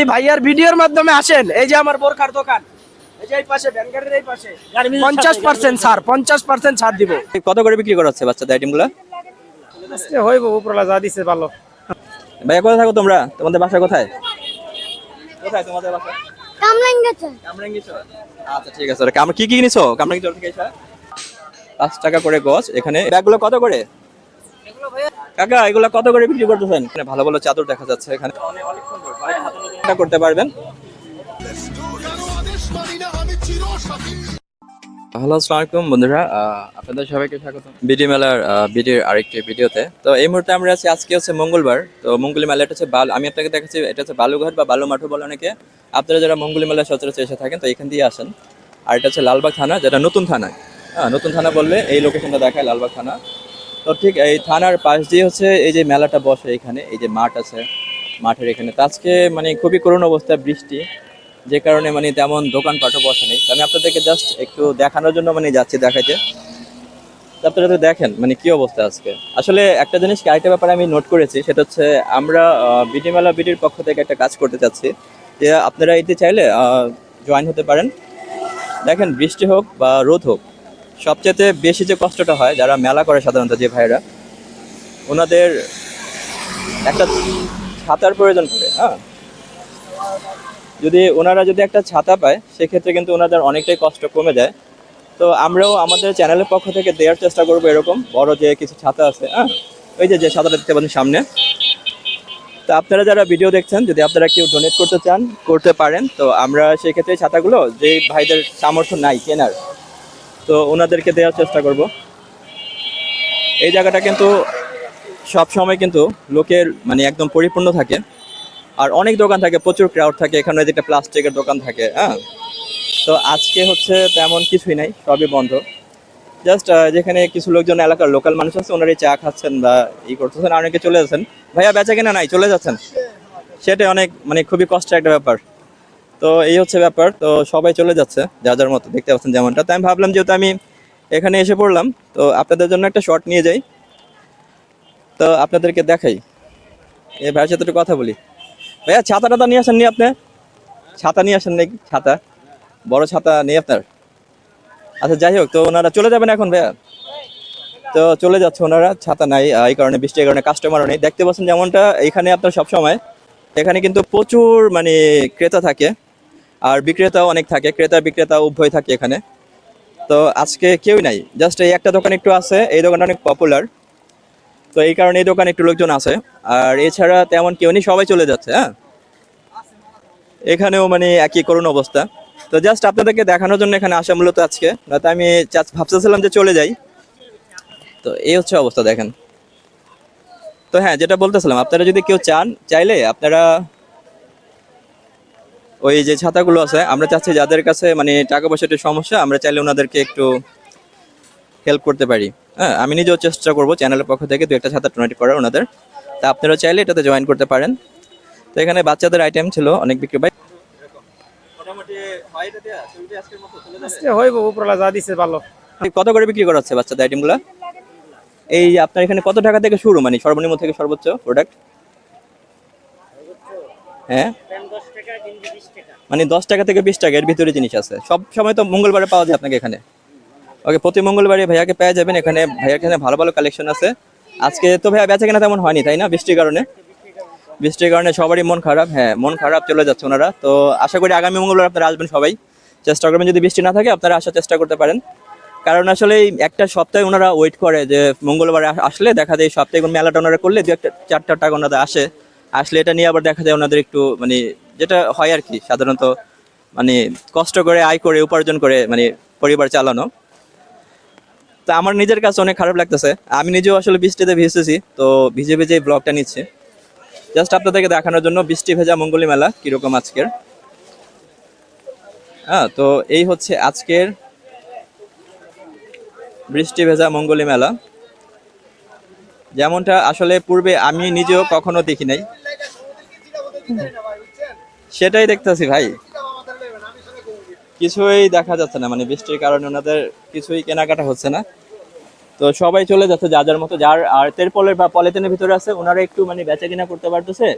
এই ভাইয়ার ভিডিওর মাধ্যমে আসেন। এই যে আমার বোরখার দোকান। এই যে এই পাশে ভ্যানগাড়ির এই পাশে। পঞ্চাশ পার্সেন্ট ছাড় পঞ্চাশ পার্সেন্ট ছাড় দিব। কত করে বিক্রি করা হচ্ছে বাচ্চাদের আইটেমগুলো হইব উপরলা যা দিছে ভালো। ভাইয়া কোথায় থাকো তোমরা? তোমাদের বাসা কোথায়? তোমাদের বাসা? আচ্ছা ঠিক আছে। আমরা কি কি থেকে পাঁচ টাকা করে গছ এখানে ব্যাগগুলো কত করে? কাকা, এগুলো কত করে বিক্রি করতেছেন? ভালো ভালো চাদর দেখা যাচ্ছে এখানে। করতে পারবেন? হ্যালো, আসসালামু আলাইকুম বন্ধুরা। আপনাদের সবাইকে স্বাগত। বিডি মেলার বিডির আরেকটি ভিডিওতে। তো এই মুহূর্তে আমরা আছি, আজকে হচ্ছে মঙ্গলবার। তো মঙ্গলী মেলা এটা হচ্ছে বাল আমি আপনাকে দেখাচ্ছি, এটা হচ্ছে বালুঘাট বা বালুমাঠও বলে অনেকে। আপনারা যারা মঙ্গলী মেলা সচরাচর এসে থাকেন, তো এখান দিয়ে আসেন। আর এটা হচ্ছে লালবাগ থানা, যেটা নতুন থানা। হ্যাঁ নতুন থানা বললে এই লোকেশনটা দেখায় লালবাগ থানা। তো ঠিক এই থানার পাশ দিয়ে হচ্ছে এই যে মেলাটা বসে এখানে, এই যে মাঠ আছে, মাঠের এখানে। তো আজকে মানে খুবই করুণ অবস্থা বৃষ্টি, যে কারণে মানে তেমন দোকানপাটও বসে নেই। আমি আপনাদেরকে জাস্ট একটু দেখানোর জন্য মানে যাচ্ছি দেখাইতে। আপনারা তো দেখেন মানে কি অবস্থা আজকে। আসলে একটা জিনিস আরেকটা ব্যাপারে আমি নোট করেছি, সেটা হচ্ছে আমরা বিডি মেলা বিডির পক্ষ থেকে একটা কাজ করতে চাচ্ছি, যে আপনারা এতে চাইলে জয়েন হতে পারেন। দেখেন বৃষ্টি হোক বা রোদ হোক সবচেয়ে বেশি যে কষ্টটা হয়, যারা মেলা করে সাধারণত যে ভাইরা ওনাদের একটা ছাতার প্রয়োজন পড়ে হ্যাঁ? যদি ওনারা যদি একটা ছাতা পায়, সেক্ষেত্রে কিন্তু ওনাদের অনেকটাই কষ্ট কমে যায়। তো আমরাও আমাদের চ্যানেলের পক্ষ থেকে দেওয়ার চেষ্টা করব এরকম, বড় যে কিছু ছাতা আছে হ্যাঁ? ওই যে যে ছাতাটা দেখতে পাচ্ছেন সামনে। তো আপনারা যারা ভিডিও দেখছেন, যদি আপনারা কেউ ডোনেট করতে চান, করতে পারেন, তো আমরা সেই ক্ষেত্রে ছাতাগুলো, যে ভাইদের সামর্থ্য নাই, কেনার তো ওনাদেরকে দেওয়ার চেষ্টা করব। এই জায়গাটা কিন্তু সব সময় কিন্তু লোকের মানে একদম পরিপূর্ণ থাকে। আর অনেক দোকান থাকে, প্রচুর ক্রাউড থাকে, এখানে যে একটা প্লাস্টিকের দোকান থাকে হ্যাঁ? তো আজকে হচ্ছে তেমন কিছুই নাই, সবই বন্ধ। জাস্ট যেখানে কিছু লোকজন, এলাকার লোকাল মানুষ আছে, ওনারাই চা খাচ্ছেন বা ই করতেছেন অনেকে চলে যাচ্ছেন। ভাইয়া, বেচা কেনা নাই? চলে যাচ্ছেন? সেটা অনেক মানে খুবই কষ্টের একটা ব্যাপার। তো এই হচ্ছে ব্যাপার। তো সবাই চলে যাচ্ছে, যা যার মতো, দেখতে পাচ্ছেন যেমনটা। তো আমি ভাবলাম যেহেতু আমি এখানে এসে পড়লাম, তো আপনাদের জন্য একটা শর্ট নিয়ে যাই। তো আপনাদেরকে দেখাই। এ ভাইয়ের সাথে একটু কথা বলি। ভাইয়া, ছাতা টাতা নিয়ে আসেন নি আপনি? ছাতা নিয়ে আসেন নাকি? ছাতা? বড় ছাতা নেই আপনার? আচ্ছা যাই হোক, তো ওনারা চলে যাবেন এখন ভাইয়া। তো চলে যাচ্ছে ওনারা, ছাতা নাই, এই কারণে বৃষ্টির কারণে কাস্টমারও নেই। দেখতে পাচ্ছেন যেমনটা, এখানে আপনার সব সময় এখানে কিন্তু প্রচুর মানে ক্রেতা থাকে। আর বিক্রেতাও অনেক থাকে, ক্রেতা বিক্রেতা উভয় থাকে এখানে। তো আজকে কেউই নাই, জাস্ট এই একটা দোকান একটু আছে, এই দোকানটা অনেক পপুলার তো এই কারণে এই দোকানে একটু লোকজন আছে। আর এছাড়া তেমন কেউ নেই, সবাই চলে যাচ্ছে হ্যাঁ? এখানেও মানে একই করুণ অবস্থা। তো জাস্ট আপনাদেরকে দেখানোর জন্য এখানে আসা মূলত আজকে। নয়তো আমি ভাবতেছিলাম যে চলে যাই। তো এই হচ্ছে অবস্থা, দেখেন। তো হ্যাঁ যেটা বলতেছিলাম, আপনারা যদি কেউ চান, চাইলে আপনারা ওই যে ছাতাগুলো আছে আমরা চাচ্ছি যাদের কাছে মানে টাকা পয়সার একটু সমস্যা আমরা চাইলে ওনাদেরকে একটু হেল্প করতে পারি। হ্যাঁ আমি নিজেও চেষ্টা করব চ্যানেলের পক্ষ থেকে দু একটা ছাতা ডোনেট করার ওনাদের। তা আপনারা চাইলে এটাতে জয়েন করতে পারেন। তো এখানে বাচ্চাদের আইটেম ছিল অনেক বিক্রি ভাই কত করে বিক্রি করা হচ্ছে বাচ্চাদের আইটেমগুলো এই আপনার এখানে কত টাকা থেকে শুরু? মানে সর্বনিম্ন থেকে সর্বোচ্চ প্রোডাক্ট হ্যাঁ? মানে দশ টাকা থেকে বিশ টাকা এর ভিতরে জিনিস আছে। সব সময় তো মঙ্গলবারে পাওয়া যায় আপনাকে এখানে। ওকে প্রতি মঙ্গলবারে ভাইয়াকে পেয়ে যাবেন এখানে। ভাইয়ার এখানে ভালো ভালো কালেকশন আছে। আজকে তো ভাইয়া বেচা কেনা তেমন হয়নি তাই না? বৃষ্টির কারণে। বৃষ্টির কারণে সবারই মন খারাপ। হ্যাঁ মন খারাপ চলে যাচ্ছে ওনারা। তো আশা করি আগামী মঙ্গলবার আপনারা আসবেন সবাই। চেষ্টা করবেন যদি বৃষ্টি না থাকে আপনারা আসার চেষ্টা করতে পারেন। কারণ আসলে একটা সপ্তাহে ওনারা ওয়েট করে যে মঙ্গলবারে আসলে দেখা যায় সপ্তাহে মেলাটা ওনারা করলে দু একটা চারটা টাকা ওনারা আসে। আসলে এটা নিয়ে আবার দেখা যায় ওনাদের একটু মানে যেটা হয় আর কি, সাধারণত মানে কষ্ট করে, আয় করে, উপার্জন করে মানে পরিবার চালানো। তো আমার নিজের কাছে অনেক খারাপ লাগতেছে। আমি নিজেও আসলে বৃষ্টিতে ভিজতেছি, তো ভিজে ভিজে ব্লগটা নিচ্ছি। জাস্ট আপনাদেরকে দেখানোর জন্য বৃষ্টি ভেজা মঙ্গলী মেলা, কীরকম আজকের। হ্যাঁ তো এই হচ্ছে আজকের বৃষ্টি ভেজা মঙ্গলী মেলা। যেমনটা আসলে পূর্বে আমি নিজেও কখনো দেখি নাই সেটাই দেখতেছি ভাই। কিছুই দেখা যাচ্ছে না মানে বৃষ্টির কারণে ওনাদের কিছুই কেনাকাটা হচ্ছে না। তো সবাই চলে যাচ্ছে যার যার মতো যার আর তেরপলের বা পলিথিনের ভিতরে আছে ওনারা একটু মানে বেচা কিনা করতে পারতেছে।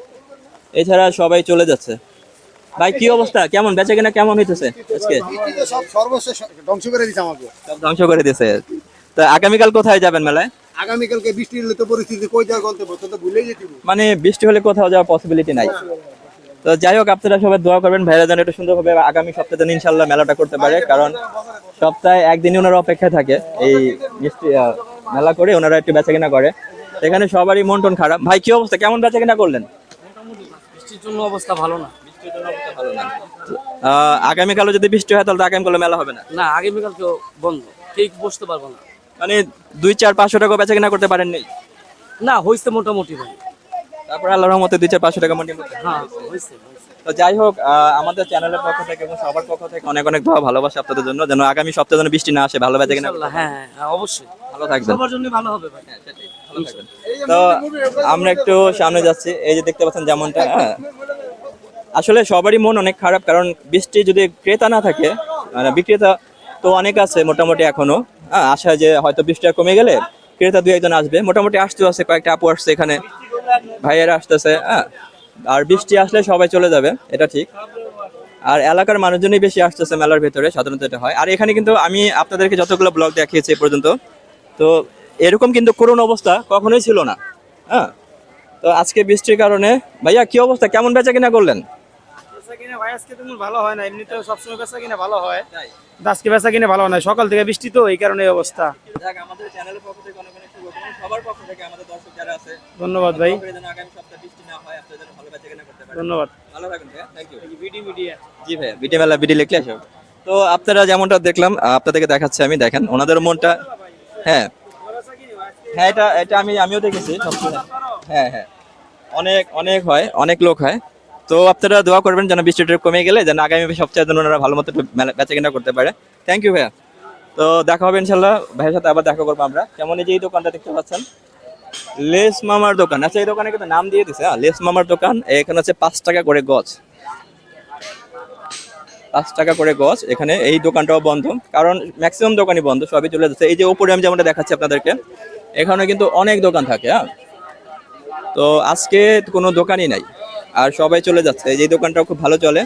এছাড়া সবাই চলে যাচ্ছে। ভাই কি অবস্থা? কেমন? বেচা কিনা কেমন হইতেছে আজকে? সব সর্বশেষ ধ্বংস করে দিচ্ছে আমাকে। সব ধ্বংস করে দিয়েছে তো আগামীকাল কোথায় যাবেন মেলায়? আগামীকালকে বৃষ্টির হলে তো পরিস্থিতি কই যা গল্প তো তো ভুলেই যেতে মানে বৃষ্টি হলে কোথাও যাওয়ার পসিবিলিটি নাই। তো যাই হোক আপনারা সবাই দোয়া করবেন ভাইরা যেন একটু সুন্দরভাবে আগামী সপ্তাহে যেন ইনশাল্লাহ মেলাটা করতে পারে। কারণ সপ্তাহে একদিনই ওনারা অপেক্ষা থাকে এই মিষ্টি মেলা করে ওনারা একটু বেচা কিনা করে। এখানে সবারই মন টন খারাপ। ভাই কি অবস্থা? কেমন বেচা কিনা করলেন? বৃষ্টির জন্য অবস্থা ভালো না। আহ, আগামীকালও যদি বৃষ্টি হয় তাহলে তো আগামীকালও মেলা হবে না? না আগামীকাল কেউ বন্ধ। ঠিক বসতে পারব না। মানে দুই চার পাঁচশো টাকা বেচা কিনা করতে পারেননি না হয়েছে মোটামুটি ভাই। তারপর আল্লাহর রহমতে দুই চার পাঁচশো টাকা মোটামুটি হ্যাঁ হয়েছে তো যাই হোক আমাদের চ্যানেলের পক্ষ থেকে এবং সবার পক্ষ থেকে অনেক অনেক দোয়া ভালোবাসা আপনাদের জন্য যেন আগামী সপ্তাহে যেন বৃষ্টি না আসে ভালো বেচা কিনা হ্যাঁ হ্যাঁ, হ্যাঁ অবশ্যই। ভালো থাকবেন। সবার জন্য ভালো হবে ভাই। থাকবেন। তো আমরা একটু সামনে যাচ্ছি এই যে দেখতে পাচ্ছেন যেমনটা হ্যাঁ। আসলে সবারই মন অনেক খারাপ কারণ বৃষ্টি যদি ক্রেতা না থাকে মানে বিক্রেতা তো অনেক আছে মোটামুটি এখনও হ্যাঁ আশা যে হয়তো বৃষ্টিটা কমে গেলে ক্রেতা দু একজন আসবে। মোটামুটি আসতেও আছে, কয়েকটা আপু আসছে এখানে। ভাইয়েরা আসতেছে হ্যাঁ। আর বৃষ্টি আসলে সবাই চলে যাবে, এটা ঠিক। আর এলাকার মানুষজনই বেশি আসতেছে মেলার ভেতরে, সাধারণত এটা হয়। আর এখানে কিন্তু আমি আপনাদেরকে যতগুলো ব্লগ দেখিয়েছি এ পর্যন্ত, তো এরকম কিন্তু করোনা অবস্থা কখনোই ছিল না হ্যাঁ। তো আজকে বৃষ্টির কারণে, ভাইয়া, কি অবস্থা? কেমন বেচা কিনা করলেন? বেচা কিনা? ভাই আজকে তেমন ভালো হয় না এমনিতেও সবসময় বেচা কিনা ভালো হয়। আজকে বেচা কিনা ভালো হয় সকাল থেকে বৃষ্টি তো এই কারণে অবস্থা। যাক আমাদের চ্যানেলের পক্ষ থেকে অনেক অনেক শুভকামনা সবার পক্ষ থেকে আমাদের দর্শক যারা আছে ধন্যবাদ ভাই। আগামী সপ্তাহে বৃষ্টি না হয় আপনারা যেন ভালো বেচা কিনা করতে পারেন। ধন্যবাদ। ভালো থাকবেন ভাইয়া থ্যাংক ইউ বিডি মিডিয়া। জি ভাইয়া বিটি মেলা বিটি লিখলে আসো। তো আপনারা যেমনটা দেখলাম আপনাদেরকে দেখাচ্ছি আমি দেখেন ওনাদের মনটা হ্যাঁ। হ্যাঁ এটা এটা আমি আমিও দেখেছি সবসময়। হ্যাঁ হ্যাঁ। অনেক অনেক হয় অনেক লোক হয়। তো আপনারা দোয়া করবেন যেন বৃষ্টিটা কমে গেলে, যেন আগামী সপ্তাহে যেন ওনারা ভালো মতো বেচা কিনা করতে পারে। থ্যাংক ইউ ভাইয়া। তো দেখা হবে ইনশাল্লাহ ভাইয়ের সাথে আবার দেখা করব আমরা। কেমন এই যে এই দোকানটা দেখতে পাচ্ছেন? লেস মামার দোকান। আচ্ছা এই দোকানে কিন্তু নাম দিয়ে দিছে হ্যাঁ লেস মামার দোকান। এখানে হচ্ছে পাঁচ টাকা করে গছ পাঁচ টাকা করে গছ এখানে এই দোকানটাও বন্ধ। কারণ ম্যাক্সিমাম দোকানই বন্ধ, সবই চলে যাচ্ছে। এই যে উপরে আমি যেমনটা দেখাচ্ছি আপনাদেরকে এখানে কিন্তু অনেক দোকান থাকে হ্যাঁ। তো আজকে কোনো দোকানই নাই। আর সবাই চলে যাচ্ছে। এই দোকানটাও খুব ভালো চলে।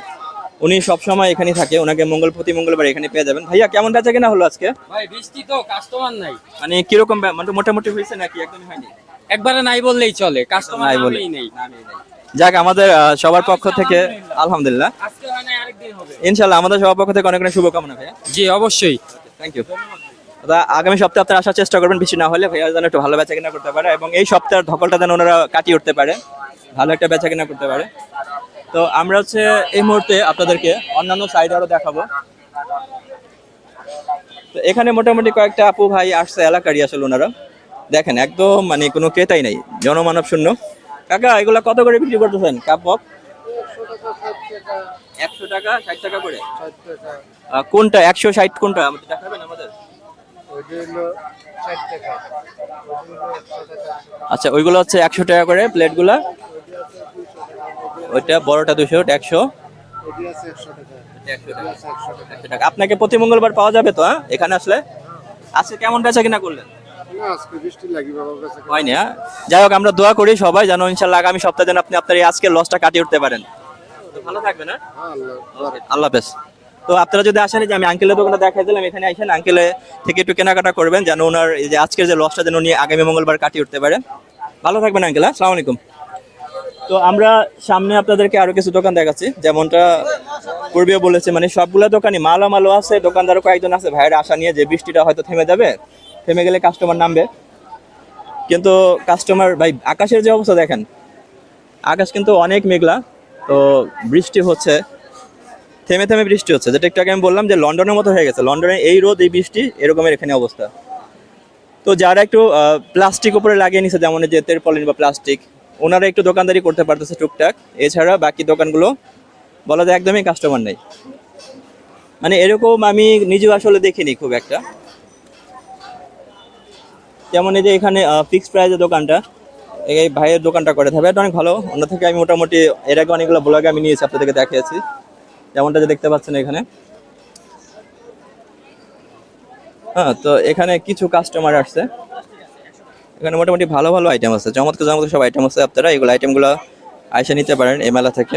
উনি সবসময় এখানেই থাকে। ওনাকে মঙ্গল প্রতি মঙ্গলবার এখানে পেয়ে যাবেন। ভাইয়া কেমন বেচা কেনা হলো আজকে? ভাই বৃষ্টি তো কাস্টমার নাই। মানে কীরকম বে- মানে মোটামুটি হয়েছে নাকি? একদমই হয়নি। একবারে নাই বললেই চলে। কাস্টমার নাই বলে। নেই। যাক আমাদের সবার পক্ষ থেকে আলহামদুলিল্লাহ। আজকে হয় না আরেকদিন হবে। ইনশাল্লাহ আমাদের সবার পক্ষ থেকে অনেক অনেক শুভকামনা ভাইয়া। জি অবশ্যই। থ্যাংক ইউ দাদা আগামী সপ্তাহে আপনারা আসার চেষ্টা করবেন বেশি না হলে। ভাইয়া যেন একটু ভালো বেচা কিনা করতে পারে এবং এই সপ্তাহের ধকলটা যেন ওনারা কাটিয়ে উঠতে পারে। ভালো একটা বেচা কিনা করতে পারে। তো আমরা হচ্ছে এই মুহূর্তে আপনাদেরকে অন্যান্য সাইড আরও দেখাবো। তো এখানে মোটামুটি কয়েকটা আপু ভাই আসছে, এলাকারই আসলে ওনারা। দেখেন, একদম মানে কোনো ক্রেতাই নাই, জনমানব শূন্য। কাকা, এগুলা কত করে বিক্রি করতেছেন? কাপ মগ একশো টাকা, ষাট টাকা করে? কোনটা? একশো ষাট কোনটা? আমাদের আচ্ছা ওইগুলো হচ্ছে একশো টাকা করে প্লেটগুলা ওইটা বড়টা দুশো একশো। একশো টাকা। আপনাকে প্রতি মঙ্গলবার পাওয়া যাবে তো হ্যাঁ? এখানে আসলে? আজকে কেমন বেচা কিনা করলেন? হয়নি হ্যাঁ? যাই হোক আমরা দোয়া করি সবাই যেন ইনশাল্লাহ আগামী সপ্তাহে যেন আপনি আপনার এই আজকে লসটা কাটিয়ে উঠতে পারেন। ভালো থাকবেন হ্যাঁ? আল্লাহ হাফেজ। তো আপনারা যদি আসেন যে আমি আঙ্কেলের দোকানে দেখাই দিলাম এখানে আসেন আঙ্কেলে থেকে একটু কেনাকাটা করবেন যেন ওনার এই যে আজকের যে লসটা যেন উনি আগামী মঙ্গলবার কাটিয়ে উঠতে পারে ভালো থাকবেন আঙ্কেল হ্যাঁ? আলাইকুম। তো আমরা সামনে আপনাদেরকে আরও কিছু দোকান দেখাচ্ছি। যেমনটা পূর্বে বলেছে মানে সবগুলো দোকানই মালামালও আছে, দোকানদারও কয়েকজন আছে। ভাইয়ের আশা নিয়ে যে বৃষ্টিটা হয়তো থেমে যাবে, থেমে গেলে কাস্টমার নামবে। কিন্তু কাস্টমার ভাই, আকাশের যে অবস্থা দেখেন, আকাশ কিন্তু অনেক মেঘলা, তো বৃষ্টি হচ্ছে, থেমে থেমে বৃষ্টি হচ্ছে। যেটা একটু আগে আমি বললাম যে লন্ডনের মতো হয়ে গেছে, লন্ডনে এই রোদ, এই বৃষ্টি, এরকমের এখানে অবস্থা। তো যারা একটু প্লাস্টিক উপরে লাগিয়ে নিছে, যেমন যে তেরপলিন বা প্লাস্টিক ওনারা একটু দোকানদারি করতে পারতেছে টুকটাক। এছাড়া বাকি দোকানগুলো বলা যায় একদমই কাস্টমার নেই। মানে এরকম আমি নিজেও আসলে দেখিনি খুব একটা। যেমন এই যে এখানে ফিক্সড প্রাইজের দোকানটা, এই ভাইয়ের দোকানটা করে থাকে। এটা অনেক ভালো। অন্য থেকে আমি মোটামুটি, এর আগে অনেকগুলো ব্লগে আমি নিয়েছি আপনাদেরকে দেখিয়েছি। যেমনটা যে দেখতে পাচ্ছেন এখানে। হ্যাঁ তো এখানে কিছু কাস্টমার আসছে। এখানে মোটামুটি ভালো ভালো আইটেম আছে। চমৎকার চমৎকার সব আইটেম আছে আপনারা। এগুলো আইটেমগুলো আইসা নিতে পারেন এই মেলা থেকে।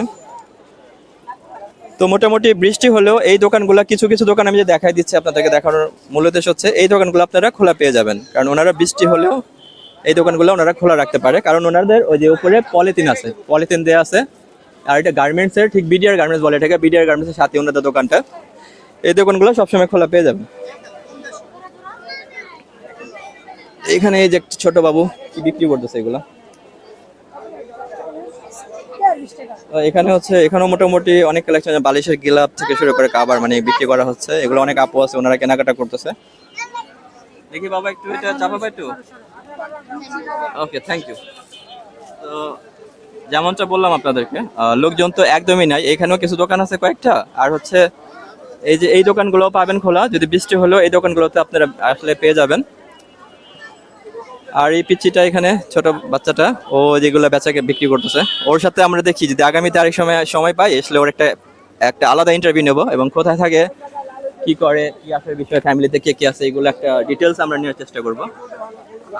তো মোটামুটি বৃষ্টি হলেও এই দোকানগুলো, কিছু কিছু দোকান আমি যে দেখাই দিচ্ছি আপনাদেরকে দেখানোর মূল উদ্দেশ্য হচ্ছে, এই দোকানগুলো আপনারা খোলা পেয়ে যাবেন। কারণ ওনারা বৃষ্টি হলেও এই দোকানগুলো ওনারা খোলা রাখতে পারে। কারণ ওনাদের ওই যে উপরে পলিথিন আছে, পলিথিন দেওয়া আছে। আর এটা গার্মেন্টসের ঠিক বিডিআর গার্মেন্টস বলে এটাকে বিডিআর গার্মেন্টসের সাথে ওনাদের দোকানটা। এই দোকানগুলো সবসময় খোলা পেয়ে যাবেন। এখানে এই যে একটা ছোট বাবু কি বিক্রি করতেছে এগুলো? এখানে হচ্ছে, এখানেও মোটামুটি অনেক কালেকশন বালিশের গিলাপ থেকে শুরু করে কাবার মানে বিক্রি করা হচ্ছে। এগুলো অনেক আপু আছে, ওনারা কেনাকাটা করতেছে। দেখি বাবা একটু এটা চাপাবা একটু। ওকে থ্যাংক ইউ তো যেমনটা বললাম আপনাদেরকে লোকজন তো একদমই নাই। এখানেও কিছু দোকান আছে কয়েকটা। আর হচ্ছে, এই যে এই দোকানগুলো পাবেন খোলা। যদি বৃষ্টি হলেও এই দোকানগুলোতে আপনারা আসলে পেয়ে যাবেন। আর এই পিচ্চিটা এখানে, ছোট বাচ্চাটা, ও যেগুলো বেচাকে বিক্রি করতেছে। ওর সাথে আমরা দেখি যদি আগামীতে আরেক সময় সময় পাই, আসলে ওর একটা একটা আলাদা ইন্টারভিউ নেব এবং কোথায় থাকে, কি করে, কি আসলে বিষয় ফ্যামিলিতে কে কে আছে, এগুলো একটা ডিটেলস আমরা নেওয়ার চেষ্টা করব।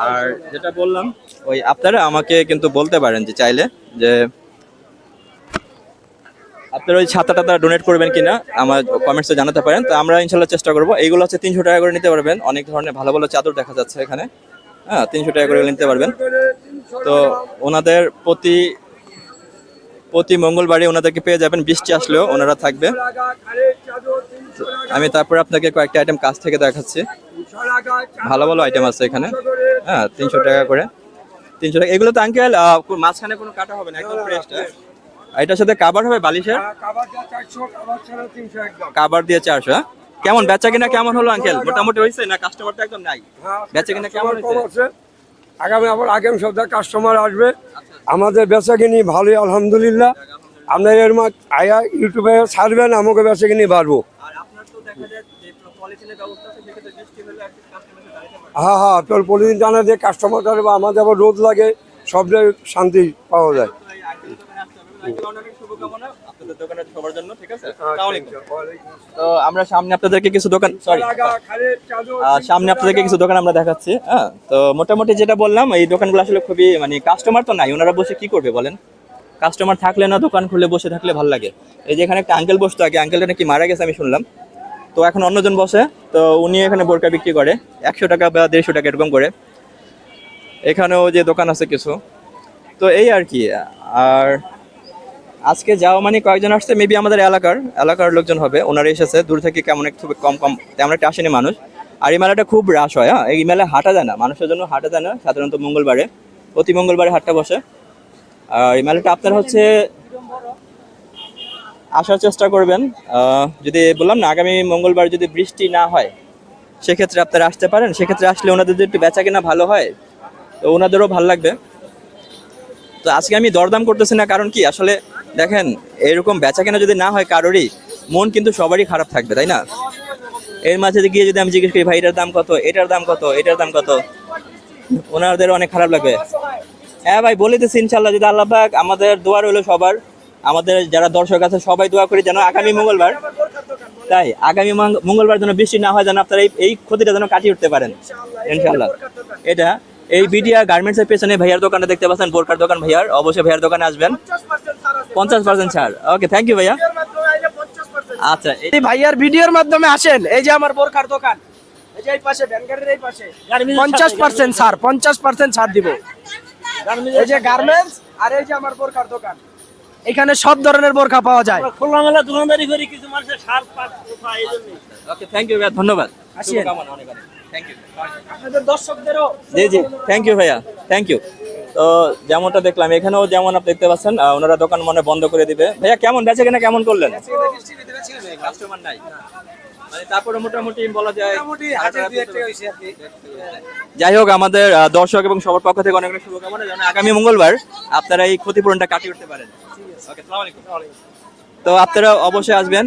আর যেটা বললাম, ওই আপনারা আমাকে কিন্তু বলতে পারেন যে চাইলে যে আপনারা ওই ছাতা টাতা ডোনেট করবেন কিনা, আমার কমেন্টসে জানাতে পারেন। তো আমরা ইনশাল্লাহ চেষ্টা করব। এইগুলো হচ্ছে তিনশো টাকা করে নিতে পারবেন। অনেক ধরনের ভালো ভালো চাদর দেখা যাচ্ছে এখানে। হ্যাঁ তিনশো টাকা করে নিতে পারবেন। তো ওনাদের প্রতি প্রতি মঙ্গলবারে ওনাদেরকে পেয়ে যাবেন বৃষ্টি আসলেও ওনারা থাকবে। আমি তারপরে আপনাকে কয়েকটা আইটেম কাছ থেকে দেখাচ্ছি। ভালো ভালো আইটেম আছে এখানে। হ্যাঁ তিনশো টাকা করে। তিনশো টাকা এগুলো তো আঙ্কেল মাঝখানে কোনো কাটা হবে না একদম এটার সাথে কাবার হবে বালিশের? কাবার দিয়ে চারশো হ্যাঁ? কেমন? বেচা কিনা কেমন হলো আঙ্কেল? মোটামুটি হয়েছে না কাস্টমার তো একদম নাই? বেচা কিনা কেমন হয়েছে? আগামী আবার আগামী সপ্তাহে কাস্টমার আসবে। আমাদের বেচা কিনি ভালোই আলহামদুলিল্লাহ। আপনার এর মা আয়া ইউটিউবে ছাড়বেন আমাকে বেচা কিনি বাড়বো। হ্যাঁ হ্যাঁ তোর প্রতিদিন জানা দিয়ে কাস্টমার আসবে আমাদের আবার রোদ লাগে সব জায়গায় শান্তি পাওয়া যায়। দোকানে আপনাদের দোকানের সবার জন্য ঠিক আছে। তো আমরা সামনে আপনাদেরকে কিছু দোকান সরি সামনে আপনাদেরকে কিছু দোকান আমরা দেখাচ্ছি হ্যাঁ? তো মোটামুটি যেটা বললাম এই দোকানগুলো আসলে খুবই মানে কাস্টমার তো নাই ওনারা বসে কি করবে বলেন? কাস্টমার থাকলে না দোকান খুলে বসে থাকলে ভালো লাগে। এই যে এখানে একটা আঙ্কেল বসতো আগে আঙ্কেলটা নাকি মারা গেছে আমি শুনলাম। তো এখন অন্যজন বসে তো উনি এখানে বোরকা বিক্রি করে একশো টাকা বা দেড়শো টাকা এরকম করে। এখানেও যে দোকান আছে কিছু। তো এই আর কি আর আজকে যাওয়া মানে কয়েকজন আসছে মেবি আমাদের এলাকার এলাকার লোকজন হবে। ওনারা এসেছে, দূর থেকে কেমন একটু কম কম, তেমন একটা আসেনি মানুষ। আর এই মেলাটা খুব রাশ হয় হ্যাঁ? এই মেলা হাঁটা যায় না, মানুষের জন্য হাঁটা যায় না, সাধারণত মঙ্গলবারে, প্রতি মঙ্গলবারে হাটটা বসে। আর এই মেলাটা আপনার হচ্ছে আসার চেষ্টা করবেন। যদি বললাম না, আগামী মঙ্গলবার যদি বৃষ্টি না হয়, সেক্ষেত্রে আপনারা আসতে পারেন। সেক্ষেত্রে আসলে ওনাদের একটু বেচা কেনা ভালো হয়, তো ওনাদেরও ভালো লাগবে। তো আজকে আমি দরদাম করতেছি না, কারণ কি? আসলে দেখেন, এরকম বেচা কেনা যদি না হয় কারোরই, মন কিন্তু সবারই খারাপ থাকবে, তাই না? এর মাঝে গিয়ে যদি আমি জিজ্ঞেস করি, ভাই, এটার দাম কত? এটার দাম কত? এটার দাম কত? ওনাদের অনেক খারাপ লাগবে। হ্যাঁ ভাই, বলে দিচ্ছি ইনশাল্লাহ যদি আল্লাহ আমাদের দোয়া রইল সবার, আমাদের যারা দর্শক আছে, সবাই দোয়া করি যেন আগামী মঙ্গলবার, তাই আগামী মঙ্গলবার যেন বৃষ্টি না হয়, যেন আপনারা এই- ক্ষতিটা যেন কাটিয়ে উঠতে পারেন ইনশাল্লাহ এটা, এই বিডিয়া গার্মেন্টস এর পেছনে ভাইয়ার দোকানটা দেখতে পাচ্ছেন বোরকার দোকান ভাইয়ার, অবশ্যই ভাইয়ার দোকানে আসবেন। পঞ্চাশ পার্সেন্ট ছাড়। ওকে থ্যাংক ইউ ভাইয়া। আচ্ছা এই- ভাইয়ার ভিডিওর মাধ্যমে আসেন। এই যে আমার বোরখার দোকান। এই যে এই পাশে ব্যাংকারের এই পাশে। পঞ্চাশ পার্সেন্ট ছাড় পঞ্চাশ পার্সেন্ট ছাড় দিব। এই যে গার্মেন্টস আর এই যে আমার বোরখার দোকান। এখানে সব ধরনের বোরখা পাওয়া যায়। খোলামেলা দোকানদারি করি কিছু মানুষের সার পায় এই ওকে থ্যাংক ইউ ভাইয়া ধন্যবাদ। শুভকামনা অনেক অনেক। থ্যাংক ইউ জি জি। থ্যাংক ইউ ভাইয়া। থ্যাংক ইউ তো যেমনটা দেখলাম এখানেও যেমন আপনি দেখতে পাচ্ছেন ওনারা দোকান মনে বন্ধ করে দিবে। ভাইয়া কেমন? বেচে কিনা কেমন করলেন? কাস্টমার নাই। মানে তারপরে মোটামুটি বলা যায় যাই হোক আমাদের দর্শক এবং সবার পক্ষ থেকে অনেক অনেক শুভকামনা যেন আগামী মঙ্গলবার আপনারা এই ক্ষতিপূরণটা কাটিয়ে উঠতে পারেন। ওকে আসসালামু আলাইকুম। তো আপনারা অবশ্যই আসবেন।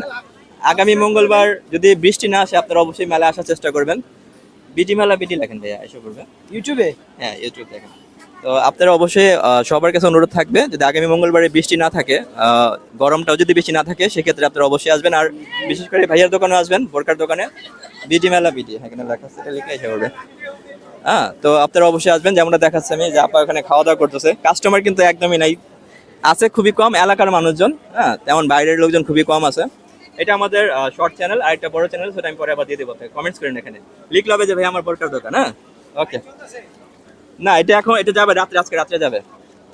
আগামী মঙ্গলবার যদি বৃষ্টি না আসে আপনারা অবশ্যই মেলায় আসার চেষ্টা করবেন। বিটি মেলা বিটি লেখেন ভাইয়া এসে করবে ইউটিউবে? হ্যাঁ ইউটিউব দেখেন তো আপনারা অবশ্যই সবার কাছে অনুরোধ থাকবে যদি আগামী মঙ্গলবারে বৃষ্টি না থাকে গরমটাও যদি বেশি না থাকে সেক্ষেত্রে আপনারা অবশ্যই আসবেন। আর বিশেষ করে ভাইয়ার দোকানে আসবেন বোরকার দোকানে। বিডি মেলা বিডি হ্যাঁ, এখানে লেখা আছে এটা লিখে এসে করবে হ্যাঁ তো আপনারা অবশ্যই আসবেন যেমনটা দেখাচ্ছে আমি যে আপা ওখানে খাওয়া দাওয়া করতেছে। কাস্টমার কিন্তু একদমই নাই। আছে খুবই কম এলাকার মানুষজন হ্যাঁ তেমন বাইরের লোকজন খুবই কম আছে। এটা আমাদের শর্ট চ্যানেল আর একটা বড় চ্যানেল সেটা আমি পরে আবার দিয়ে দেবো কমেন্টস করেন এখানে। লিখলে হবে যে ভাই আমার বোরকার দোকান হ্যাঁ? ওকে না, এটা এখন, এটা যাবে রাত্রে, আজকে রাত্রে যাবে।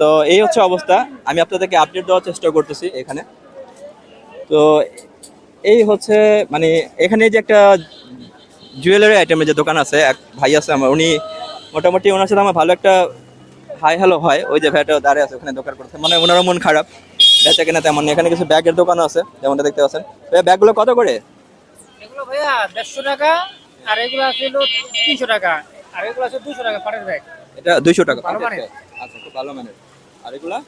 তো এই হচ্ছে অবস্থা। আমি আপনাদেরকে আপডেট দেওয়ার চেষ্টা করতেছি এখানে। তো এই হচ্ছে মানে এখানে যে একটা জুয়েলারি আইটেমের যে দোকান আছে, এক ভাই আছে আমার, উনি মোটামুটি ওনার সাথে আমার ভালো একটা হাই হ্যালো হয়। ওই যে ভাইটা দাঁড়িয়ে আছে ওখানে দোকান করতে। মানে ওনারও মন খারাপ। বেচা কেনা তেমন এখানে কিছু ব্যাগের দোকান আছে যেমনটা দেখতে পাচ্ছেন। এই ব্যাগগুলো কত করে? এগুলো ভাইয়া দেড়শো টাকা আর এগুলো আছে তিনশো টাকা আর এগুলো আছে দুশো টাকা পাটের ব্যাগ। এটা দুইশো টাকা। আচ্ছা খুব ভালো মানের। আর এগুলা?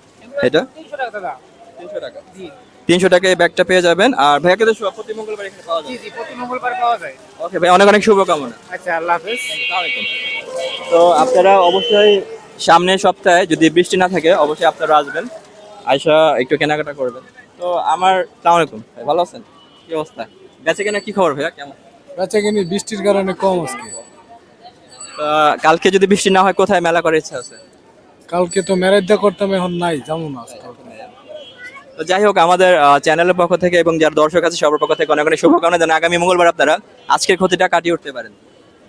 এটা? তিনশো টাকা দাদা। তিনশো টাকা। জি। তিনশো টাকায় এই ব্যাগটা পেয়ে যাবেন। আর ভাইয়াকে তো প্রতি মঙ্গলবার এখানে পাওয়া যায়। জি জি প্রতি মঙ্গলবার পাওয়া যায়। ওকে ভাই অনেক অনেক শুভকামনা। আচ্ছা আল্লাহ হাফেজ। তো আপনারা অবশ্যই সামনের সপ্তাহে যদি বৃষ্টি না থাকে অবশ্যই আপনারা আসবেন। আয়সা একটু কেনাকাটা করবেন তো আমার সালাম আলাইকুম ভাই ভালো আছেন? কি অবস্থা? বেঁচে কেনা কি খবর ভাইয়া কেমন? বেচা কিনি বৃষ্টির কারণে কম আজকে। কালকে যদি বৃষ্টি না হয় কোথায় মেলা করার ইচ্ছা আছে? কালকে তো ম্যারেজ করতাম এখন নাই যেমন আজকে। তো যাই হোক আমাদের চ্যানেলের পক্ষ থেকে এবং যার দর্শক আছে সবার পক্ষ থেকে অনেক অনেক শুভকামনা জানাই। আগামী মঙ্গলবার আপনারা আজকের ক্ষতিটা কাটিয়ে উঠতে পারেন।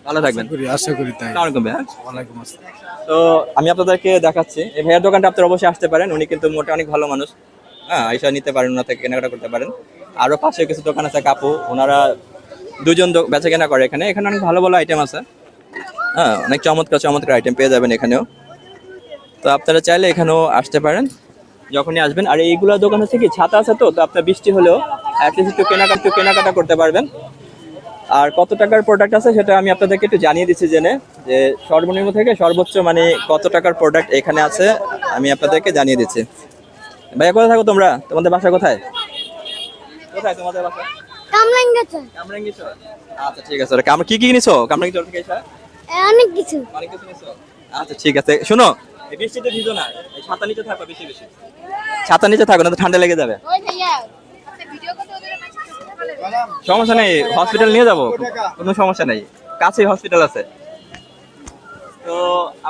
ভালো থাকবেন। আশা করি তাই। আসসালামু আলাইকুম আসসালাম। তো আমি আপনাদেরকে দেখাচ্ছি। এই ভাইয়ার দোকানটা আপনারা অবশ্যই আসতে পারেন। উনি কিন্তু মোটা অনেক ভালো মানুষ। হ্যাঁ আইসা নিতে পারেন ওনার থেকে কেনাকাটা করতে পারেন। আরও পাশে কিছু দোকান আছে কাপু। ওনারা দুজন বেচা কেনা করে এখানে। এখানে অনেক ভালো ভালো আইটেম আছে। হ্যাঁ অনেক চমৎকার চমৎকার আইটেম পেয়ে যাবেন এখানেও। তো আপনারা চাইলে এখানেও আসতে পারেন যখনই আসবেন। আর এইগুলো দোকান হচ্ছে কি ছাতা আছে তো তো আপনার বৃষ্টি হলেও অ্যাটলিস্ট একটু কেনাকাটা একটু কেনাকাটা করতে পারবেন। আর কত টাকার প্রোডাক্ট আছে সেটা আমি আপনাদেরকে একটু জানিয়ে দিচ্ছি জেনে যে সর্বনিম্ন থেকে সর্বোচ্চ মানে কত টাকার প্রোডাক্ট এখানে আছে আমি আপনাদেরকে জানিয়ে দিচ্ছি। ভাইয়া কোথায় থাকো তোমরা? তোমাদের বাসা কোথায়? কোথায় তোমাদের বাসা? আচ্ছা ঠিক আছে। কি কি কিনেছো? কামরাঙ্গীচর থেকে অনেক কিছু। অনেক কিছু নিছো আচ্ছা ঠিক আছে। শোনো বৃষ্টিতে ভিজো না। ছাতা নিচে থাকো বেশি বেশি। ছাতা নিচে থাকো না তো ঠান্ডা লেগে যাবে। সমস্যা নেই হসপিটাল নিয়ে যাব। কোনো সমস্যা নেই। কাছেই হসপিটাল আছে। তো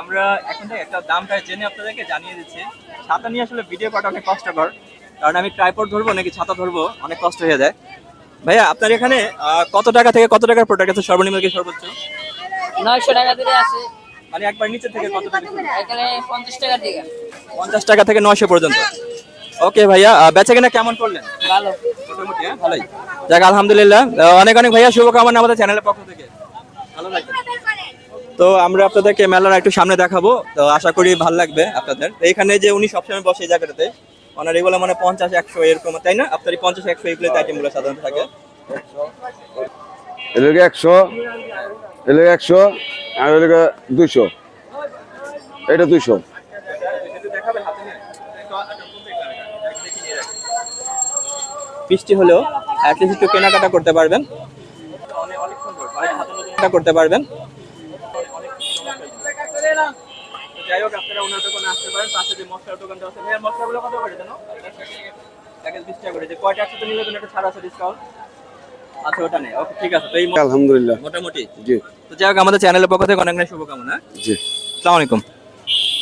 আমরা এখন থেকে একটা দামটা জেনে আপনাদেরকে জানিয়ে দিচ্ছি। ছাতা নিয়ে আসলে ভিডিও করাটা অনেক কষ্টকর। কারণ আমি ট্রাইপড ধরবো নাকি ছাতা ধরবো অনেক কষ্ট হয়ে যায়। ভাইয়া আপনার এখানে কত টাকা থেকে কত টাকার প্রোডাক্ট আছে? সর্বনিম্ন কি সর্বোচ্চ? নয়শো টাকা থেকে আছে। মানে একবার নিচে থেকে কত টাকা? এখানে পঞ্চাশ টাকা থেকে পঞ্চাশ টাকা থেকে নয়শো পর্যন্ত। ওকে ভাইয়া বেচা কেনা কেমন করলেন? ভালো। মোটামুটি হ্যাঁ ভালোই। যাক আলহামদুলিল্লাহ। অনেক অনেক ভাইয়া শুভকামনা আমাদের চ্যানেলের পক্ষ থেকে। ভালো থাকবেন তো আমরা আপনাদেরকে মেলার একটু সামনে দেখাবো। তো আশা করি ভালো লাগবে আপনাদের। এইখানে যে উনি সবসময় বসে এই জায়গাটাতে ওনার এগুলো মানে পঞ্চাশ একশো এরকম তাই না? আপনার এই পঞ্চাশ একশো এগুলো আইটেমগুলো সাধারণত থাকে। এলাকা একশো এলাকা একশো আর এলাকা দুইশো। এটা দুইশো। বৃষ্টি হলেও অ্যাটলিস্ট একটু কেনাকাটা করতে পারবেন। কেনাকাটা করতে পারবেন। যাই হোক আপনারা ওনার দোকানে আসতে পারেন। পাশে যে মশলার দোকানটা আছে। ভাইয়া মশলাগুলো কত করে জানো? প্যাকেজ বিশ টাকা করে। যে কয়টা একসাথে নিলে কোনো একটা ছাড় আছে ডিসকাউন্ট আচ্ছা ওটা নেই। ওকে ঠিক আছে। তো এই আলহামদুলিল্লাহ। মোটামুটি। জি। তো যাই হোক আমাদের চ্যানেলের পক্ষ থেকে অনেক অনেক শুভকামনা। জি। আসসালামু আলাইকুম।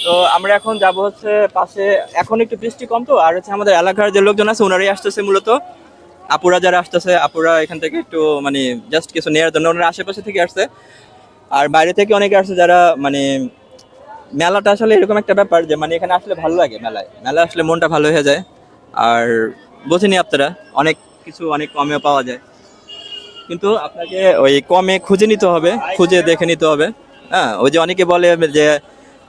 তো আমরা এখন যাব হচ্ছে পাশে, এখন একটু বৃষ্টি কম তো, আর হচ্ছে আমাদের এলাকার যে লোকজন আছে, ওনারাই আসতেছে মূলত। আপুরা যারা আসতেছে, আপুরা এখান থেকে একটু মানে জাস্ট কিছু নেওয়ার জন্য ওনারা আশেপাশে থেকে আসছে। আর বাইরে থেকে অনেকে আসছে যারা মানে মেলাটা আসলে এরকম একটা ব্যাপার যে মানে এখানে আসলে ভালো লাগে মেলায়। মেলা আসলে মনটা ভালো হয়ে যায়। আর বোঝেনি আপনারা, অনেক কিছু অনেক কমেও পাওয়া যায়। কিন্তু আপনাকে ওই কমে খুঁজে নিতে হবে, খুঁজে দেখে নিতে হবে। হ্যাঁ ওই যে অনেকে বলে যে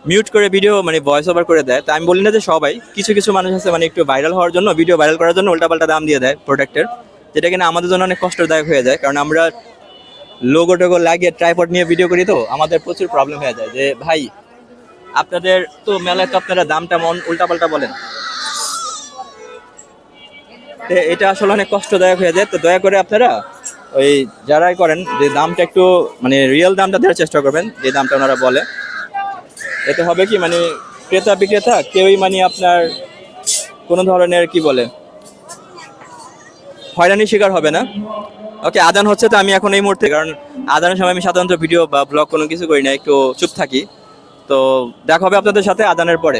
মিউট করে ভিডিও মানে ভয়েস ওভার করে দেয়। তা আমি বলি না যে সবাই, কিছু কিছু মানুষ আছে মানে একটু ভাইরাল হওয়ার জন্য ভিডিও ভাইরাল করার জন্য উল্টাপাল্টা দাম দিয়ে দেয় প্রোডাক্টের যেটা কিনা আমাদের জন্য অনেক কষ্টদায়ক হয়ে যায়। কারণ আমরা লোগো টোগো লাগিয়ে ট্রাইপড নিয়ে ভিডিও করি তো, আমাদের প্রচুর প্রবলেম হয়ে যায় যে, ভাই, আপনাদের তো মেলায় তো আপনারা দামটা মন উল্টাপাল্টা বলেন। এটা আসলে অনেক কষ্টদায়ক হয়ে যায়। তো দয়া করে আপনারা ওই যারাই করেন, যে দামটা একটু মানে রিয়েল দামটা দেওয়ার চেষ্টা করবেন, যে দামটা ওনারা বলে। এতে হবে কি মানে ক্রেতা বিক্রেতা কেউই মানে আপনার কোনো ধরনের কি বলে, হয়রানির শিকার হবে না। ওকে আদান হচ্ছে তো আমি এখন এই মুহূর্তে, কারণ আদানের সময় আমি সাধারণত ভিডিও বা ব্লগ কোনো কিছু করি না, একটু চুপ থাকি। তো দেখা হবে আপনাদের সাথে আদানের পরে।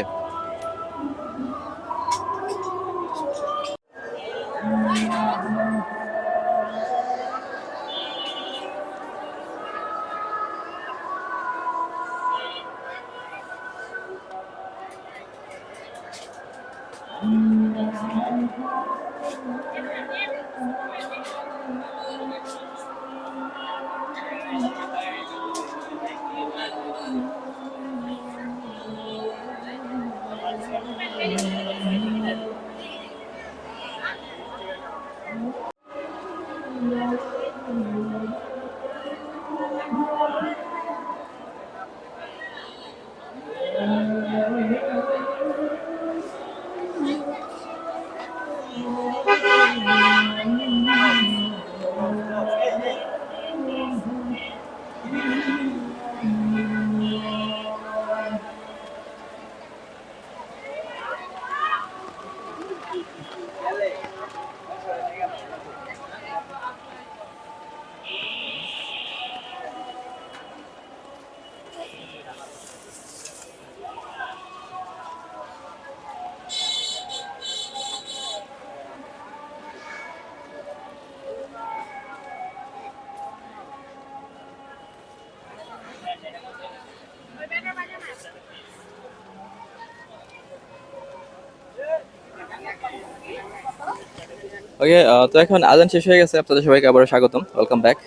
ওকে তো এখন আজান শেষ হয়ে গেছে আপনাদের সবাইকে আবারও স্বাগতম ওয়েলকাম ব্যাক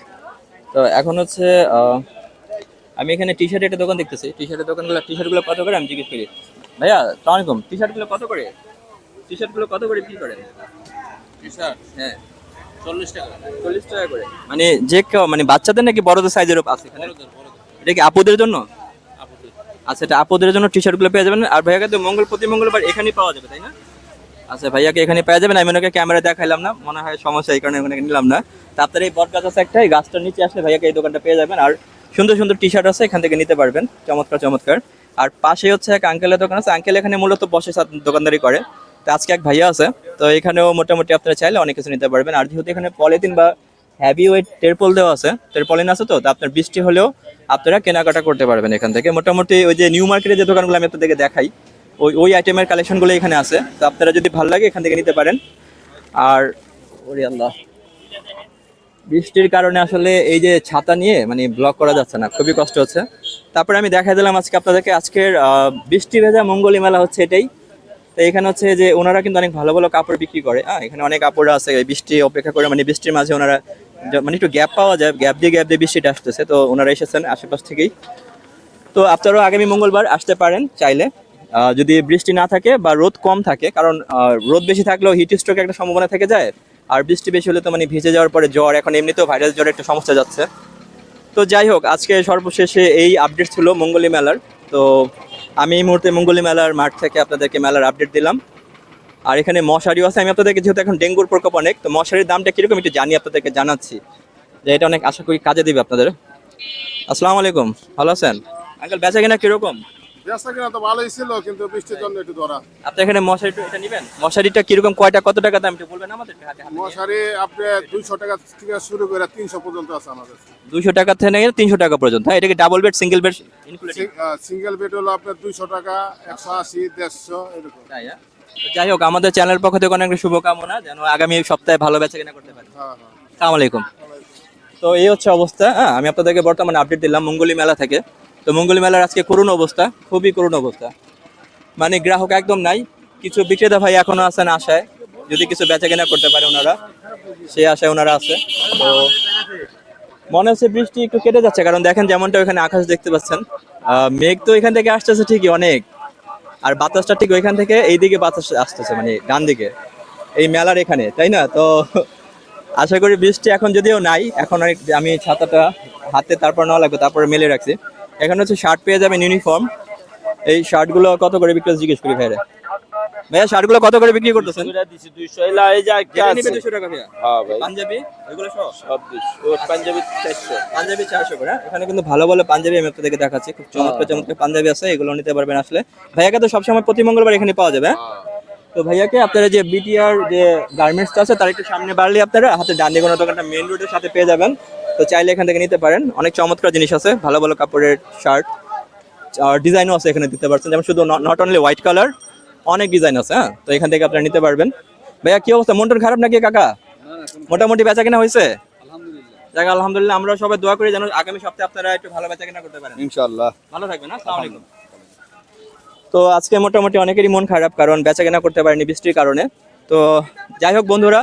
তো এখন হচ্ছে আমি এখানে টি শার্টের একটা দোকান দেখতেছি টি শার্টের দোকানগুলো টি শার্টগুলো কত করে আমি জিজ্ঞেস করি। ভাইয়া সালাম আলাইকুম টি শার্টগুলো কত করে? টি শার্টগুলো কত করে বিক্রি করেন? টি শার্ট হ্যাঁ। চল্লিশ টাকা চল্লিশ টাকা করে। মানে যে কেউ মানে বাচ্চাদের নাকি বড়দের আছে এখানে? এটা কি আপুদের জন্য? আচ্ছা এটা আপুদের জন্য টি শার্টগুলো পেয়ে যাবেন। আর ভাইয়াকে তো মঙ্গল প্রতি মঙ্গলবার এখানেই পাওয়া যাবে তাই না? আচ্ছা ভাইয়াকে এখানে পেয়ে যাবেন আমি ওনাকে ক্যামেরা দেখাইলাম না। মনে হয় সমস্যা, এই কারণে ওখানে নিলাম না। তা আপনার এই বট গাছ আছে একটা এই গাছটার নিচে আসলে ভাইয়াকে এই দোকানটা পেয়ে যাবেন। আর সুন্দর সুন্দর টি শার্ট আছে, এখান থেকে নিতে পারবেন। চমৎকার চমৎকার। আর পাশে হচ্ছে এক আঙ্কেলের দোকান আছে। আঙ্কেল এখানে মূলত বসে দোকানদারি করে। তো আজকে এক ভাইয়া আছে। তো এখানেও মোটামুটি আপনারা চাইলে অনেক কিছু নিতে পারবেন। আর যেহেতু এখানে পলিথিন বা হ্যাভি ওয়েট টেরপল দেওয়া আছে টেরপলিন আছে তো তো আপনার বৃষ্টি হলেও আপনারা কেনাকাটা করতে পারবেন এখান থেকে। মোটামুটি ওই যে নিউ মার্কেটে যে দোকানগুলো আমি আপনাদেরকে দেখাই ওই ওই আইটেমের কালেকশনগুলো এখানে আছে। তো আপনারা যদি ভালো লাগে, এখান থেকে নিতে পারেন। আর ওরে আল্লাহ। বৃষ্টির কারণে আসলে এই যে ছাতা নিয়ে মানে ব্লক করা যাচ্ছে না, খুবই কষ্ট হচ্ছে। তারপরে আমি দেখা দিলাম আজকে আপনাদেরকে, আজকের বৃষ্টি ভেজা মঙ্গলী মেলা হচ্ছে এটাই। তো এখানে হচ্ছে যে ওনারা কিন্তু অনেক ভালো ভালো কাপড় বিক্রি করে। হ্যাঁ এখানে অনেক কাপড় আছে বৃষ্টি অপেক্ষা করে মানে বৃষ্টির মাঝে ওনারা মানে একটু গ্যাপ পাওয়া যায় গ্যাপ দিয়ে গ্যাপ দিয়ে বৃষ্টিটা আসতেছে। তো ওনারা এসেছেন আশেপাশ থেকেই। তো আপনারাও আগামী মঙ্গলবার আসতে পারেন চাইলে। যদি বৃষ্টি না থাকে বা রোদ কম থাকে, কারণ রোদ বেশি থাকলেও হিট স্ট্রোকের একটা সম্ভাবনা থেকে যায়, আর বৃষ্টি বেশি হলে তো মানে ভিজে যাওয়ার পরে জ্বর, এখন এমনিতেও ভাইরাস জ্বরের একটা সমস্যা যাচ্ছে। তো যাই হোক, আজকে সর্বশেষে এই আপডেট ছিল মঙ্গলী মেলার। তো আমি এই মুহূর্তে মঙ্গলী মেলার মাঠ থেকে আপনাদেরকে মেলার আপডেট দিলাম। আর এখানে মশারিও আছে, আমি আপনাদেরকে যেহেতু এখন ডেঙ্গুর প্রকোপ অনেক, তো মশারির দামটা কীরকম একটু জানি আপনাদেরকে জানাচ্ছি। যে এটা অনেক আশা করি কাজে দিবে আপনাদের। আসসালামু আলাইকুম, ভালো আছেন? আঙ্কেল বেচা কিনা কীরকম? ব্যবসা কিনা তো ভালোই ছিল কিন্তু বৃষ্টির জন্য একটু ধরা। আপনি এখানে মশারি এটা নেবেন? মশারিটা কীরকম কয়টা কত টাকা দাম একটু বলবেন আমাদের হাতে হাতে মশারি আপনি দুইশো টাকা থেকে শুরু করে তিনশো পর্যন্ত আছে আমাদের দুইশো টাকা থেকে তিনশো টাকা পর্যন্ত। হ্যাঁ এটা কি double bed single bed single bed হলো আপনার দুইশো টাকা একশো আশি দেড়শো এরকম। হ্যাঁ? যাই হোক আমাদের চ্যানেল পক্ষ থেকে অনেক শুভকামনা যেন আগামী সপ্তাহে ভালো বেচা কিনা করতে পারি। হ্যাঁ হ্যাঁ। আলাইকুম। তো এই হচ্ছে অবস্থা হ্যাঁ? আমি আপনাদেরকে বর্তমানে আপডেট দিলাম মঙ্গলী মেলা থেকে। তো মঙ্গলী মেলার আজকে করুণ অবস্থা, খুবই করুণ অবস্থা। মানে গ্রাহক একদম নাই, কিছু বিক্রেতা ভাই এখনও আছেন আশায় যদি কিছু বেচা কেনা করতে পারে ওনারা, সেই আশায় ওনারা আছে। তো মনে হচ্ছে বৃষ্টি একটু কেটে যাচ্ছে, কারণ দেখেন যেমনটা ওখানে আকাশ দেখতে পাচ্ছেন মেঘ তো এখান থেকে আসতেছে ঠিকই অনেক, আর বাতাসটা ঠিক ওইখান থেকে এইদিকে বাতাস আসতেছে মানে ডান দিকে, এই মেলার এখানে, তাই না? তো আশা করি বৃষ্টি এখন যদিও নাই, এখন আমি ছাতাটা হাতে তারপর নেওয়া লাগবে তারপরে মেলে রাখছি। এখানে হচ্ছে শার্ট পেয়ে যাবেন ইউনিফর্ম এই শার্টগুলো কত করে বিক্রি জিজ্ঞেস করি ভাইরা। ভাইয়া শার্টগুলো কত করে বিক্রি করতেছেন? দিছি দুইশো এলা এই যে একটা যেটা নিবে আছে 200 টাকা ভাইয়া। হ্যাঁ ভাই। পাঞ্জাবি? ওইগুলো সব পাঞ্জাবি চারশো। পাঞ্জাবি চারশো করে হ্যাঁ? এখানে কিন্তু ভালো ভালো পাঞ্জাবি আমি আপনাদেরকে দেখাচ্ছি। খুব চমৎকার চমৎকার পাঞ্জাবি আছে এগুলো নিতে পারবেন আসলে। ভাইয়াকে তো সবসময় প্রতি মঙ্গলবার এখানে পাওয়া যাবে হ্যাঁ? তো ভাইয়াকে আপনারা যে বিটিআর যে গার্মেন্টস আছে তার একটু সামনে বাড়লে আপনারা হাতে ডান দিকে কোনো দোকানটা মেন রোডের সাথে পেয়ে যাবেন। তো চাইলে এখান থেকে নিতে পারেন। অনেক চমৎকার জিনিস আছে ভালো ভালো কাপড়ের শার্ট আর ডিজাইনও আছে এখানে দিতে পারছেন। যেমন শুধু নট অনলি হোয়াইট কালার অনেক ডিজাইন আছে হ্যাঁ? তো এখান থেকে আপনারা নিতে পারবেন। ভাইয়া কি অবস্থা? মন টন খারাপ নাকি কাকা? মোটামুটি বেচা কেনা হয়েছে? যাক আলহামদুলিল্লাহ আমরা সবাই দোয়া করি যেন আগামী সপ্তাহে আপনারা একটু ভালো বেচা কেনা করতে পারেন। ইনশাল্লাহ ভালো থাকবেন হ্যাঁ? আসসালামু আলাইকুম তো আজকে মোটামুটি অনেকেরই মন খারাপ কারণ বেচা কেনা করতে পারেনি বৃষ্টির কারণে। তো যাই হোক বন্ধুরা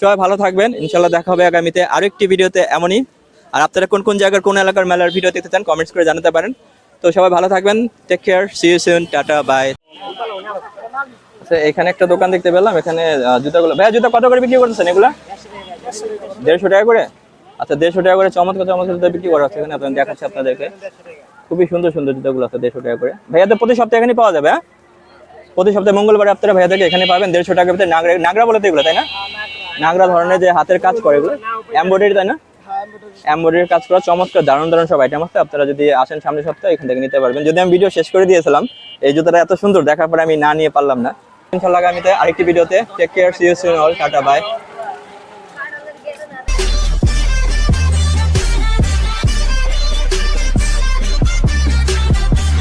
সবাই ভালো থাকবেন। ইনশাল্লাহ দেখা হবে আগামীতে আরেকটি ভিডিওতে এমনই। আর আপনারা কোন কোন জায়গার, কোন এলাকার মেলার ভিডিও দেখতে চান কমেন্টস করে জানাতে পারেন। তো সবাই ভালো থাকবেন। Take care see you tata bye আচ্ছা এখানে একটা দোকান দেখতে পেলাম। এখানে জুতাগুলো। ভাইয়া, জুতা কত করে বিক্রি করতেছেন এগুলা? দেড়শো টাকা করে? আচ্ছা দেড়শো টাকা করে চমৎকার চমৎকার জুতা বিক্রি করা হচ্ছে। এখানে আপনার দেখাচ্ছি আপনাদেরকে। খুবই সুন্দর সুন্দর জুতাগুলো আছে, দেড়শো টাকা করে। ভাইয়া, তো প্রতি সপ্তাহে এখানে পাওয়া যাবে হ্যাঁ? প্রতি সপ্তাহে মঙ্গলবার আপনারা ভাইয়া ভাইয়াদেরকে এখানে পাবেন। দেড়শো টাকা ভিতরে নাগরা নাগরা বলে তো এগুলো, তাই না? নাগরা ধরনের যে হাতের কাজ করে এগুলো। এমব্রয়ডারি তাই না? এমব্রয়ডারির কাজ করা চমৎকার, দারুণ দারুণ সব আইটেম আছে। আপনারা যদি আসেন সামনে সপ্তাহে, এখান থেকে নিতে পারবেন। যদি আমি ভিডিও শেষ করে দিয়েছিলাম, এই জুতোটা এত সুন্দর, দেখার পরে আমি না নিয়ে পারলাম না। ইনশাল্লাহ আগামীতে আরেকটি ভিডিওতে take care see you all tata bye